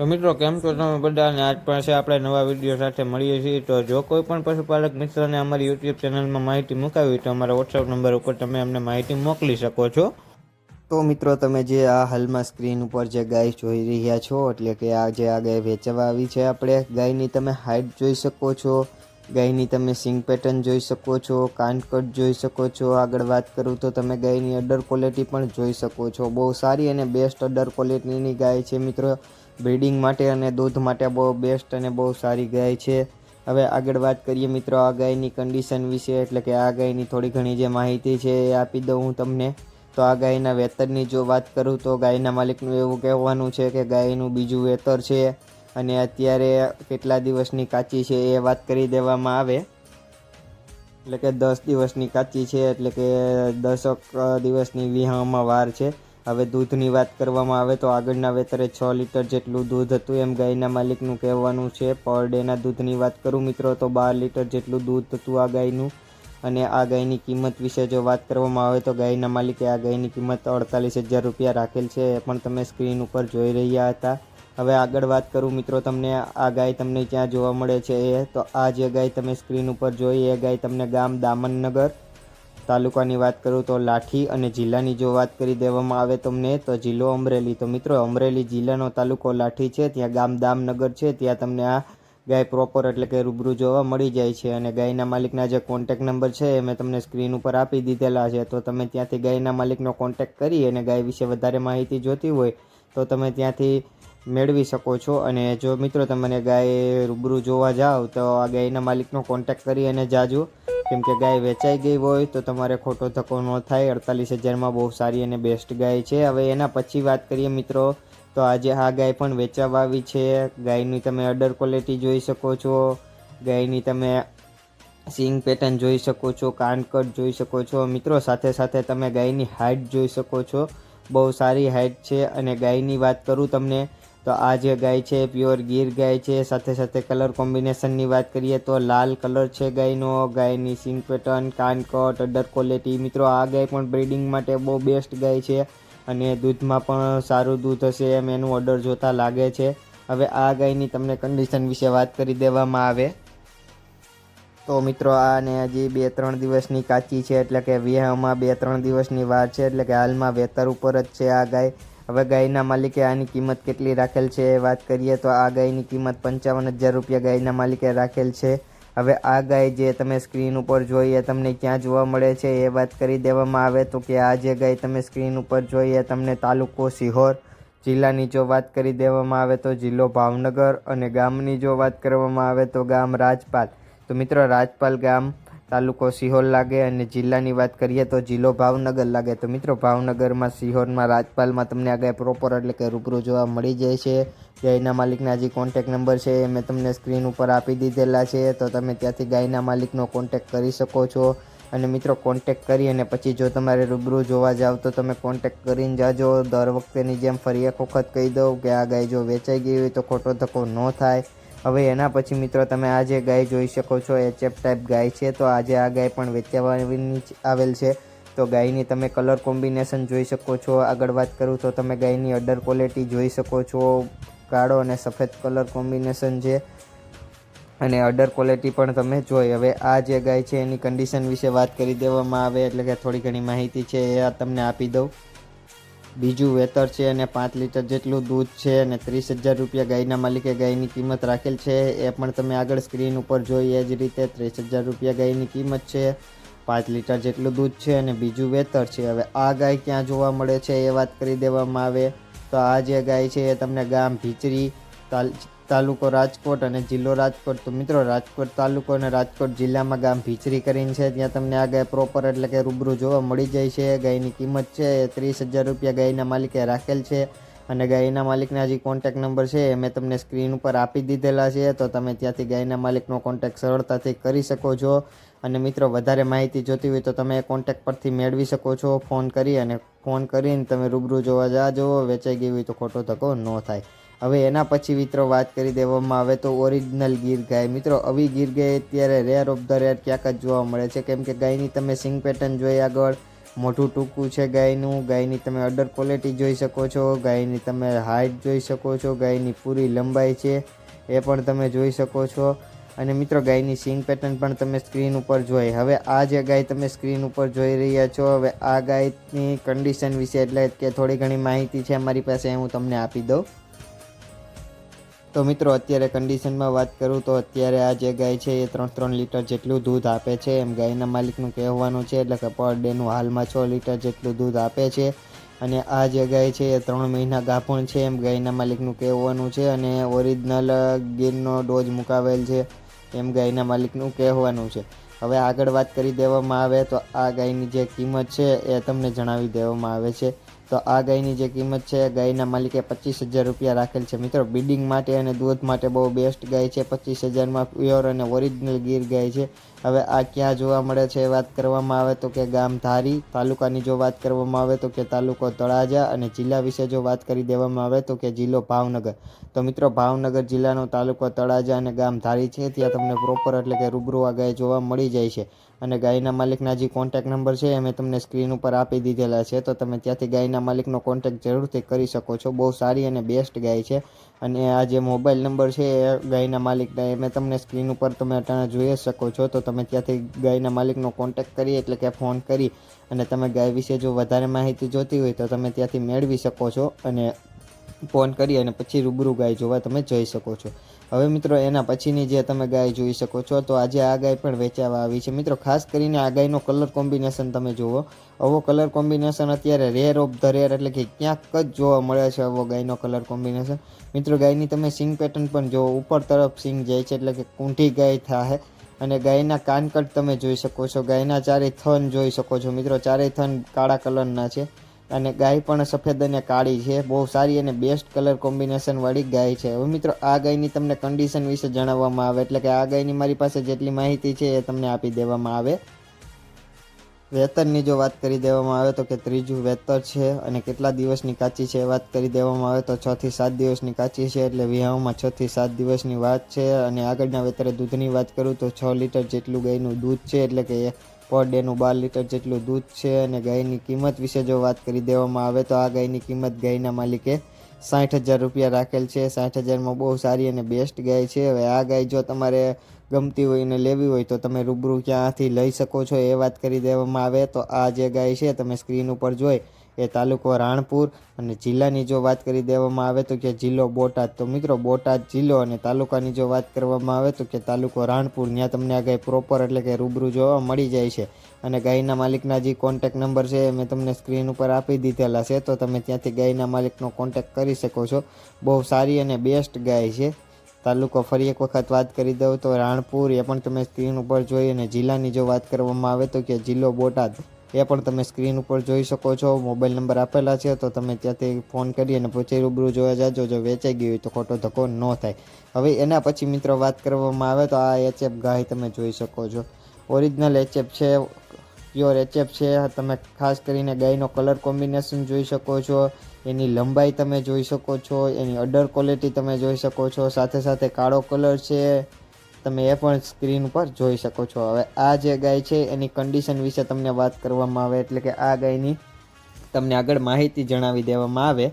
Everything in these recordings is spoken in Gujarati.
તો મિત્રો, કેમ છો તમે બધાને? આજ પાસે આપણે નવા વીડિયો સાથે મળીએ છીએ. તો જો કોઈ પણ પશુપાલક મિત્રને અમારી યુટ્યુબ ચેનલમાં માહિતી મુકાવી તો અમારા વોટ્સઅપ નંબર ઉપર તમે અમને માહિતી મોકલી શકો છો. તો મિત્રો, તમે જે આ હાલમાં સ્ક્રીન ઉપર જે ગાય જોઈ રહ્યા છો, એટલે કે આ જે આ ગાય વેચવા આવી છે આપણે, ગાયની તમે હાઇટ જોઈ શકો છો, ગાયની તમે સિંગ પેટર્ન જોઈ શકો છો કાનકટ જોઈ શકો છો. આગળ વાત કરું તો તમે ગાયની અડર ક્વોલિટી પણ જોઈ શકો છો. બહુ સારી અને બેસ્ટ અડર ક્વોલિટીની ગાય છે મિત્રો. બ્રીડિંગ માટે અને દૂધ માટે બહુ બેસ્ટ અને બહુ સારી ગાય છે. હવે આગળ વાત કરીએ મિત્રો, આ ગાયની કન્ડિશન વિશે, એટલે કે આ ગાયની થોડી ઘણી જે માહિતી છે એ આપી દઉં હું તમને. તો આ ગાયના વેતરની જો વાત કરું તો ગાયના માલિકનું એવું કહેવાનું છે કે ગાયનું બીજું વેતર છે અને અત્યારે કેટલા દિવસની કાચી છે એ વાત કરી દેવામાં આવે. એટલે કે દસ દિવસની કાચી છે, એટલે કે દસક દિવસની વિહામાં વાર છે. હવે દૂધની વાત કરવામાં આવે તો આગળના વેતરે છ લીટર જેટલું દૂધ હતું એમ ગાયના માલિકનું કહેવાનું છે. પર ડેના દૂધની વાત કરું મિત્રો તો બાર લીટર જેટલું દૂધ હતું આ ગાયનું. અને આ ગાયની કિંમત વિશે જો વાત કરવામાં આવે તો ગાયના માલિકે આ ગાયની કિંમત અડતાલીસ હજાર રૂપિયા રાખેલ છે એ પણ તમે સ્ક્રીન ઉપર જોઈ રહ્યા હતા. હવે આગળ વાત કરું મિત્રો તમને આ ગાય તમને ક્યાં જોવા મળે છે એ. તો આ જે ગાય તમે સ્ક્રીન ઉપર જોઈ એ ગાય તમને ગામ દામનનગર તાલુકાની વાત કરું તો લાઠી અને જિલ્લાની જો વાત કરી દેવામાં આવે તમને, તો જિલ્લો અમરેલી. તો મિત્રો, અમરેલી જિલ્લાનો તાલુકો લાઠી છે, ત્યાં ગામ દામનગર છે, ત્યાં તમને આ ગાય પ્રોપર એટલે કે રૂબરૂ જોવા મળી જાય છે. અને ગાયના માલિકના જે કોન્ટેક નંબર છે, એ મેં તમને સ્ક્રીન ઉપર આપી દીધેલા છે. તો તમે ત્યાંથી ગાયના માલિકનો કોન્ટેક કરી અને ગાય વિશે વધારે માહિતી જોતી હોય, તો તમે ત્યાંથી મેળવી શકો છો. અને જો મિત્રો, તમને ગાય રૂબરૂ જોવા જાઓ, તો આ ગાયના માલિકનો કોન્ટેક કરી અને જાજો. કેમ કે ગાય વેચાઈ ગઈ હોય તો તમારે ખોટો ધક્કો ન થાય. અડતાલીસ હજારમાં બહુ સારી અને બેસ્ટ ગાય છે. હવે એના પછી વાત કરીએ મિત્રો, તો આજે આ ગાય પણ વેચાવા આવી છે. ગાયની તમે અડર ક્વોલિટી જોઈ શકો છો. ગાયની તમે સિંગ પેટર્ન જોઈ શકો છો કાનકટ જોઈ શકો છો. મિત્રો, સાથે સાથે તમે ગાયની હાઇટ જોઈ શકો છો. બહુ સારી હાઇટ છે અને ગાયની વાત કરું તમને તો આ જે ગાય છે પ્યોર ગીર ગાય છે, સાથે સાથે કલર કોમ્બિનેશનની વાત કરીએ તો લાલ કલર છે ગાયનો. ગાયની સિંગ પેટર્ન કાનકટ અડર ક્વોલિટી મિત્રો, આ ગાય પણ બ્રીડિંગ માટે બહુ બેસ્ટ ગાય છે અને દૂધમાં પણ સારું દૂધ હશે એમ એનું ઓર્ડર જોતાં લાગે છે. હવે આ ગાયની તમને કન્ડિશન વિશે વાત કરી દેવામાં આવે. તો મિત્રો, આને હજી બે ત્રણ દિવસની કાચી છે, એટલે કે વિહામાં બે ત્રણ દિવસની વાર છે, એટલે કે હાલમાં વેતર ઉપર જ છે આ ગાય. હવે ગાયના માલિકે આની કિંમત કેટલી રાખેલ છે એ વાત કરીએ તો આ ગાયની કિંમત પંચાવન હજાર રૂપિયા ગાયના માલિકે રાખેલ છે. હવે આ ગાય જે તમે સ્ક્રીન ઉપર જોઈએ તમને ક્યાં જોવા મળે છે એ વાત કરી દેવામાં આવે તો કે આ જે ગાય તમે સ્ક્રીન ઉપર જોઈએ તમને તાલુકો સિહોર જિલ્લાની જો વાત કરી દેવામાં આવે તો જિલ્લો ભાવનગર અને ગામની જો વાત કરવામાં આવે તો ગામ રાજપાલ. તો મિત્રો રાજપાલ ગામ તાલુકો સિહોર લાગે અને જિલ્લાની વાત કરીએ તો જિલ્લો ભાવનગર લાગે. તો મિત્રો, ભાવનગરમાં સિહોરમાં રાજપાલમાં તમને આ ગાય પ્રોપર એટલે કે રૂબરૂ જોવા મળી જાય છે. ગાયના માલિકના જે કોન્ટેક નંબર છે એ મેં તમને સ્ક્રીન ઉપર આપી દીધેલા છે. તો તમે ત્યાંથી ગાયના માલિકનો કોન્ટેક કરી શકો છો. અને મિત્રો કોન્ટેક કરી અને પછી જો તમારે રૂબરૂ જોવા જાવ તો તમે કોન્ટેક કરીને જાજો. દર વખતેની જેમ ફરી એક વખત કહી દઉં કે આ ગાય જો વેચાઈ ગઈ હોય તો ખોટો ધક્કો ન થાય. હવે એના પછી મિત્રો તમે આ જે ગાય જોઈ શકો છો એ ચેપ ટાઈપ ગાય છે, તો આજે આ ગાય પણ વેચાવાની આવેલ છે. તો ગાયની તમે કલર કોમ્બિનેશન જોઈ શકો છો. આગળ વાત કરું તો તમે ગાયની અડર ક્વોલિટી જોઈ શકો છો. કાળો અને સફેદ કલર કોમ્બિનેશન છે. અને અડર ક્વોલિટી પણ તમે જોઈ. હવે આ જે ગાય છે, એની કન્ડિશન વિશે વાત કરી દેવામાં આવે, એટલે કે થોડી ઘણી માહિતી છે, એ તમને આપી દઉં. બીજું વેતર છે અને પાંચ લીટર જેટલું દૂધ છે અને ત્રીસ હજાર રૂપિયા ગાયના માલિકે ગાયની કિંમત રાખેલ છે. એ પણ તમે આગળ સ્ક્રીન ઉપર જોઈ, એ જ રીતે ત્રીસ હજાર રૂપિયા ગાયની કિંમત છે. પાંચ લીટર જેટલું દૂધ છે અને બીજું વેતર છે. હવે આ ગાય ક્યાં જોવા મળે છે એ વાત કરી દેવામાં આવે. તો આ જે ગાય છે એ તમને ગામ ભીચરી તાલુકો રાજકોટ અને જિલ્લો રાજકોટ. તો મિત્રો, રાજકોટ તાલુકો અને રાજકોટ જિલ્લામાં ગામ ભીચરી કરીને છે. ત્યાં તમને આ ગાય પ્રોપર એટલે કે રૂબરૂ જોવા મળી જાય છે. ગાયની કિંમત છે એ ત્રીસ હજાર રૂપિયા. ગાયના માલિકે રાખેલ છે અને ગાયના માલિકના જે કોન્ટેક નંબર છે એ મેં તમને સ્ક્રીન ઉપર આપી દીધેલા છે. તો તમે ત્યાંથી ગાયના માલિકનો કોન્ટેક સરળતાથી કરી શકો છો. અને મિત્રો, વધારે માહિતી જોતી હોય તો તમે કોન્ટેક પરથી મેળવી શકો છો. ફોન કરી અને ફોન કરીને તમે રૂબરૂ જોવા જાજો. વેચાઈ ગઈ હોય તો ખોટો ધક્કો ન થાય. હવે એના પછી મિત્રો વાત કરી દેવામાં આવે તો ઓરિજિનલ ગીર ગાય. મિત્રો, આવી ગીર ગાય અત્યારે રેર ઓફ ધ રેર ક્યાંક જ જોવા મળે છે. કેમ કે ગાયની તમે સિંગ પેટર્ન જોઈ આગળ, મોઢું ટૂંકું છે ગાયનું, ગાયની તમે અડર ક્વોલિટી જોઈ શકો છો, ગાયની તમે હાઇટ જોઈ શકો છો, ગાયની પૂરી લંબાઈ છે, એ પણ તમે જોઈ શકો છો. અને મિત્રો, ગાયની સિંગ પેટર્ન પણ તમે સ્ક્રીન ઉપર જોઈ. હવે આ જે ગાય તમે સ્ક્રીન ઉપર જોઈ રહ્યા છો, હવે આ ગાયની કન્ડિશન વિશે એટલે કે થોડી ઘણી માહિતી છે અમારી પાસે, હું તમને આપી દઉં. તો મિત્રો, અત્યારે કન્ડિશનમાં વાત કરું તો અત્યારે આ જે ગાય છે, એ ત્રણ ત્રણ લીટર જેટલું દૂધ આપે છે. એમ ગાયના માલિકનું કહેવાનું છે, એટલે કે પર ડેનું હાલમાં છ લીટર જેટલું દૂધ આપે છે. અને આ જે ગાય છે, એ ત્રણ મહિના ગાભણ છે, એમ ગાયના માલિકનું કહેવાનું છે. અને ઓરિજિનલ ગીરનો ડોઝ મુકાવેલ છે, એમ ગાયના માલિકનું કહેવાનું છે. હવે આગળ વાત કરી દેવામાં આવે તો આ ગાયની જે કિંમત છે, એ તમને જણાવી દેવામાં આવે છે. તો આ ગાયની જે કિંમત છે ગાયના માલિકે પચીસ હજાર રૂપિયા રાખેલ છે. મિત્રો બીડિંગ માટે અને દૂધ માટે બહુ બેસ્ટ ગાય છે. પચીસ હજારમાં પ્યોર અને ઓરિજિનલ ગીર ગાય છે. હવે આ ક્યાં જોવા મળે છે વાત કરવામાં આવે તો કે ગામ ધારી તાલુકાની જો વાત કરવામાં આવે તો કે તાલુકો તળાજા અને જિલ્લા વિશે જો વાત કરી દેવામાં આવે તો કે જિલ્લો ભાવનગર. તો મિત્રો, ભાવનગર જિલ્લાનો તાલુકો તળાજા અને ગામ ધારી છે. ત્યાં તમને પ્રોપર એટલે કે રૂબરૂ આ ગાય જોવા મળી જાય છે. અને ગાયના માલિકના જે કોન્ટેક નંબર છે એ મેં તમને સ્ક્રીન ઉપર આપી દીધેલા છે. તો તમે ત્યાંથી ગાયના માલિકનો કોન્ટેક જરૂરથી કરી શકો છો. બહુ સારી અને બેસ્ટ ગાય છે. અને આ જે મોબાઈલ નંબર છે એ ગાયના માલિકના એ મેં તમને સ્ક્રીન ઉપર તમે અટાણે જોઈ જ શકો છો. તો તમે ત્યાંથી ગાયના માલિકનો કોન્ટેક કરી એટલે કે ફોન કરી અને તમે ગાય વિશે જો વધારે માહિતી જોતી હોય તો તમે ત્યાંથી મેળવી શકો છો અને ફોન કરી અને પછી રૂબરૂ ગાય જોવા તમે જઈ શકો છો. હવે મિત્રો, એના પછીની જે તમે ગાય જોઈ શકો છો, તો આજે આ ગાય પણ વેચાવા આવી છે. મિત્રો, ખાસ કરીને આ ગાયનો કલર કોમ્બિનેશન તમે જુઓ. આવો કલર કોમ્બિનેશન અત્યારે રેર ઓફ ધ રેર એટલે કે ક્યાંક જ જોવા મળે છે આવો ગાયનો કલર કોમ્બિનેશન. મિત્રો, ગાયની તમે સિંગ પેટર્ન પણ જુઓ. ઉપર તરફ સિંગ જાય છે એટલે કે કુંઠી ગાય થાય અને ગાયના કાનકટ તમે જોઈ શકો છો. ગાયના ચારેય થન જોઈ શકો છો. મિત્રો, ચારેય થન કાળા કલરના છે. અને ગાય પણ સફેદ અને કાળી છે. બહુ સારી અને બેસ્ટ કલર કોમ્બિનેશનવાળી ગાય છે. હવે મિત્રો, આ ગાયની તમને કન્ડિશન વિશે જણાવવામાં આવે. એટલે કે આ ગાયની મારી પાસે જેટલી માહિતી છે એ તમને આપી દેવામાં આવે. વેતરની જો વાત કરી દેવામાં આવે તો કે ત્રીજું વેતર છે અને કેટલા દિવસની કાચી છે એ વાત કરી દેવામાં આવે તો છ થી સાત દિવસની કાચી છે. એટલે વિહાવમાં છ થી સાત દિવસની વાત છે. અને આગળના વેતરે દૂધની વાત કરું તો છ લીટર જેટલું ગાયનું દૂધ છે. એટલે કે પર ડેનું બાર લીટર જેટલું દૂધ છે અને ગાયની કિંમત વિશે જો વાત કરી દેવામાં આવે તો આ ગાયની કિંમત ગાયના માલિકે સાઠ હજાર રૂપિયા રાખેલ છે. સાઠ હજારમાં બહુ સારી અને બેસ્ટ ગાય છે. હવે આ ગાય જો તમારે ગમતી હોય અને લેવી હોય તો તમે રૂબરૂ ક્યાંથી લઈ શકો છો એ વાત કરી દેવામાં આવે તો આ જે ગાય છે તમે સ્ક્રીન ઉપર જોઈ એ તાલુકો રાણપુર અને જિલ્લાની જો વાત કરી દેવામાં આવે તો કે જિલ્લો બોટાદ. તો મિત્રો, બોટાદ જિલ્લો અને તાલુકાની જો વાત કરવામાં આવે તો કે તાલુકો રાણપુર ત્યાં તમને આ ગાય પ્રોપર એટલે કે રૂબરૂ જોવા મળી જાય છે. અને ગાયના માલિકના જે કોન્ટેક નંબર છે એ મેં તમને સ્ક્રીન ઉપર આપી દીધેલા છે, તો તમે ત્યાંથી ગાયના માલિકનો કોન્ટેક કરી શકો છો. બહુ સારી અને બેસ્ટ ગાય છે. તાલુકો ફરી એક વખત વાત કરી દઉં તો રાણપુર, એ પણ તમે સ્ક્રીન ઉપર જોઈ અને જિલ્લાની જો વાત કરવામાં આવે તો કે જિલ્લો બોટાદ. એ પણ તમે સ્ક્રીન ઉપર જોઈ શકો છો. મોબાઈલ નંબર આપેલા છે, તો તમે ત્યાંથી ફોન કરી અને પછી રૂબરૂ જોવા જાજો. જો વેચાઈ ગઈ હોય તો ખોટો ધક્કો ન થાય. હવે એના પછી મિત્રો વાત કરવામાં આવે તો આ એચએફ ગાય તમે જોઈ શકો છો. ઓરિજિનલ એચએફ છે પ્યોર એચએફ છે. તમે ખાસ કરીને ગાયનો કલર કોમ્બિનેશન જોઈ શકો છો. એની લંબાઈ તમે જોઈ શકો છો. એની અડર ક્વોલિટી તમે જોઈ શકો છો. સાથે સાથે કાળો કલર છે. તમે એ પણ સ્ક્રીન ઉપર જોઈ શકો છો. હવે આ જે ગાય છે, એની કન્ડિશન વિશે તમને વાત કરવામાં આવે એટલે કે આ ગાયની તમને આગળ માહિતી જણાવી દેવામાં આવે.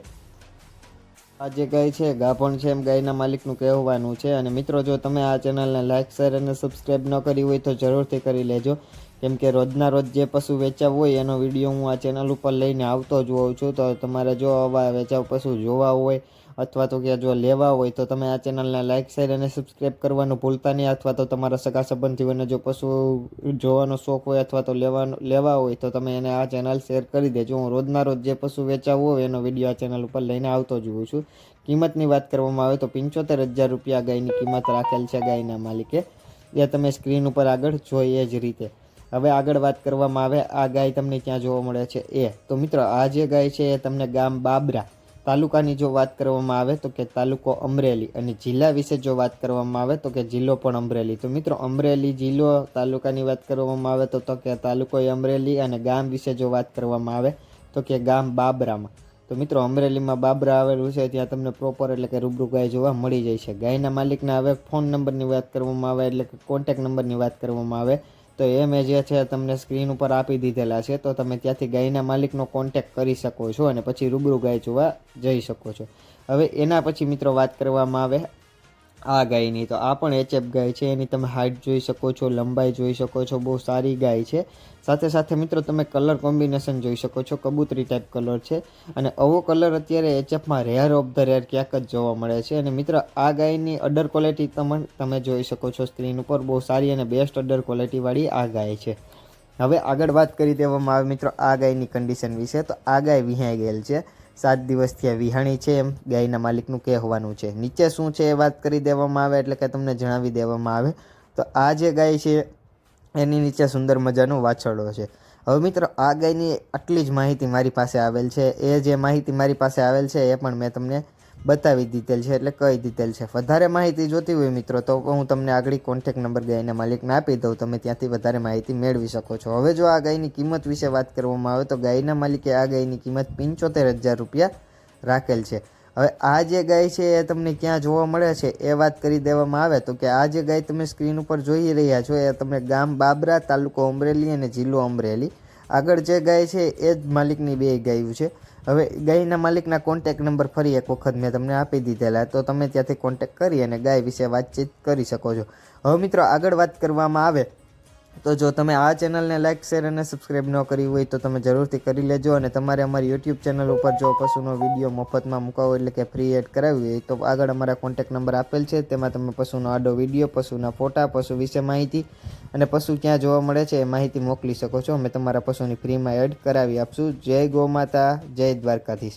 આ જે ગાય છે, ગાભણ છે, એમ ગાયના માલિકનું કહેવાનું છે. અને મિત્રો, જો તમે આ ચેનલને લાઇક શેર અને સબસ્ક્રાઈબ ન કરી હોય તો જરૂરથી કરી લેજો. કેમ કે રોજના રોજ જે પશુ વેચાવ હોય, એનો વીડિયો હું આ ચેનલ ઉપર લઈને આવતો જ હોઉં છું. તો તમારે જો આવા વેચાવ પશુ જોવા હોય અથવા તો કે જો લેવા હોય તો તમે આ ચેનલને લાઇક શેર અને સબસ્ક્રાઈબ કરવાનું ભૂલતા નહીં. અથવા તો તમારા સગા સંબંધીઓને જો પશુ જોવાનો શોખ હોય અથવા તો લેવાનો, લેવા હોય તો તમે એને આ ચેનલ શેર કરી દેજો. હું રોજના રોજ જે પશુ વેચાવ હોય એનો વીડિયો આ ચેનલ ઉપર લઈને આવતો જ હોઉં છું. કિંમતની વાત કરવામાં આવે તો પંચોતેર હજાર રૂપિયા ગાયની કિંમત રાખેલ છે ગાયના માલિકે. એ તમે સ્ક્રીન ઉપર આગળ જોઈએ જ રીતે. હવે આગળ વાત કરવામાં આવે, આ ગાય તમને ક્યાં જોવા મળે છે? એ. તો મિત્રો, આ જે ગાય છે એ તમને ગામ બાબરા તાલુકાની જો વાત કરવામાં આવે તો કે તાલુકો અમરેલી અને જિલ્લા વિશે જો વાત કરવામાં આવે તો કે જિલ્લો પણ અમરેલી. તો મિત્રો, અમરેલી જિલ્લો તાલુકાની વાત કરવામાં આવે તો કે તાલુકો અમરેલી અને ગામ વિશે જો વાત કરવામાં આવે તો કે ગામ બાબરામાં. તો મિત્રો, અમરેલીમાં બાબરા આવેલું છે, ત્યાં તમને પ્રોપર એટલે કે રૂબરૂ ગાય જોવા મળી જાય છે. ગાયના માલિકના હવે ફોન નંબરની વાત કરવામાં આવે એટલે કે કોન્ટેક નંબરની વાત કરવામાં આવે. તો એ મેં જે છે તમને સ્ક્રીન ઉપર આપી દીધેલા છે, તો તમે ત્યાંથી ગાયના માલિકનો કોન્ટેક્ટ કરી શકો છો અને પછી રૂબરૂ ગાય જોવા જઈ શકો છો. હવે એના પછી મિત્રો વાત કરવામાં આવે આ ગાયની તો આ પણ એચએફ ગાય છે. એની તમે હાઇટ જોઈ શકો છો, લંબાઈ જોઈ શકો છો, બહુ સારી ગાય છે. સાથે સાથે મિત્રો તમે કલર કોમ્બિનેશન જોઈ શકો છો, કબૂતરી ટાઈપ કલર છે. અને આવો કલર અત્યારે એચએફમાં રેર ઓફ ધ રેર ક્યાંક જ જોવા મળે છે. અને મિત્રો, આ ગાયની અડર ક્વોલિટી તમે તમે જોઈ શકો છો સ્ક્રીન ઉપર. બહુ સારી અને બેસ્ટ અડર ક્વોલિટીવાળી આ ગાય છે. હવે આગળ વાત કરી દેવામાં આવે મિત્રો આ ગાયની કન્ડિશન વિશે. તો આ ગાય વિહાઈ ગયેલ છે. સાત દિવસથી આ વિહાણી છે એમ ગાયના માલિકનું કહેવાનું છે. નીચે શું છે એ વાત કરી દેવામાં આવે એટલે કે તમને જણાવી દેવામાં આવે. તો આ જે ગાય છે એની નીચે સુંદર મજાનો વાછરડો છે. હવે મિત્રો, આ ગાયની આટલી જ માહિતી મારી પાસે આવેલ છે. એ જે માહિતી મારી પાસે આવેલ છે એ પણ મેં તમને બતાવી દીધેલ છે, એટલે કહી દીધેલ છે? વધારે માહિતી જોતી હોય મિત્રો, તો હું તમને આગળ કોન્ટેક નંબર ગાયના માલિકને આપી દઉં, તમે ત્યાંથી વધારે માહિતી મેળવી શકો છો. હવે જો આ ગાયની કિંમત વિશે વાત કરવામાં આવે, તો ગાયના માલિકે આ ગાયની કિંમત પંચોતેર હજાર રૂપિયા રાખેલ છે. હવે આ જે ગાય છે, એ તમને ક્યાં જોવા મળે છે, એ વાત કરી દેવામાં આવે, તો કે આ જે ગાય તમે સ્ક્રીન ઉપર જોઈ રહ્યા છો, એ તમને ગામ બાબરા, તાલુકો અમરેલી અને જિલ્લો અમરેલી. આગળ જે ગાય છે, એ જ માલિકની બે ગાયું છે. હવે ગાયના માલિકના કોન્ટેક નંબર ફરી એક વખત મેં તમને આપી દીધેલા, તો તમે ત્યાંથી કોન્ટેક કરી અને ગાય વિશે વાતચીત કરી શકો છો. હવે મિત્રો આગળ વાત કરવામાં આવે. તો જો તમે આ ચેનલને લાઇક શેર અને સબસ્ક્રાઈબ ન કરી હોય તો તમે જરૂરથી કરી લેજો અને તમારે અમારી યુટ્યુબ ચેનલ ઉપર જો પશુનો વીડિયો મફતમાં મુકાવો એટલે કે ફ્રી એડ કરાવવી હોય તો આગળ અમારા કોન્ટેક નંબર આપેલ છે. તેમાં તમે પશુનો આડો વીડિયો પશુના ફોટા, પશુ વિશે માહિતી અને પશુ ક્યાં જોવા મળે છે એ માહિતી મોકલી શકો છો. અમે તમારા પશુની ફ્રીમાં એડ કરાવી આપશું. જય ગોમાતા જય દ્વારકાધીશ.